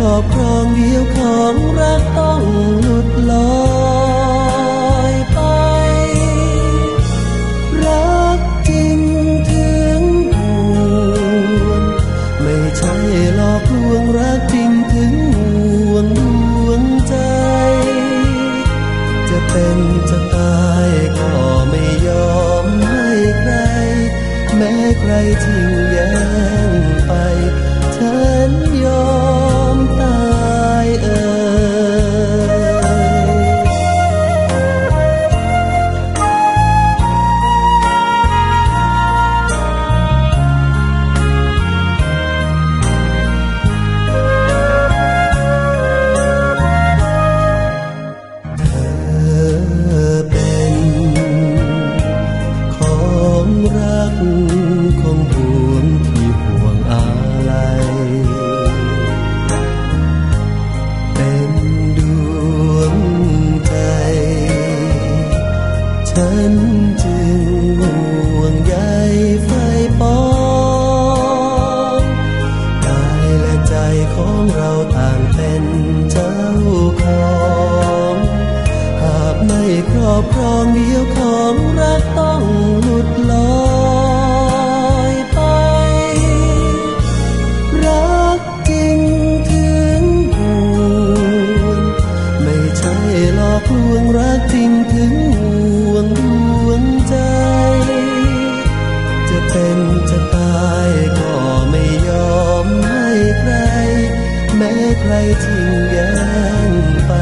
รอบครองเดียวของรักต้องหลุดลอยไป รักจริงถึงผูนไม่ใช่หลอกลวงรักจริงถึงห่วงดวงใจ จะเป็นจะตายก็ไม่ยอมให้ใคร แม้ใครทิ้งแย จึงห่วงใยไฟปองกายและใจของเราต่างเป็นเจ้าของ หากไม่ครอบครองเดียวของ ใครทิ้งแย้งไป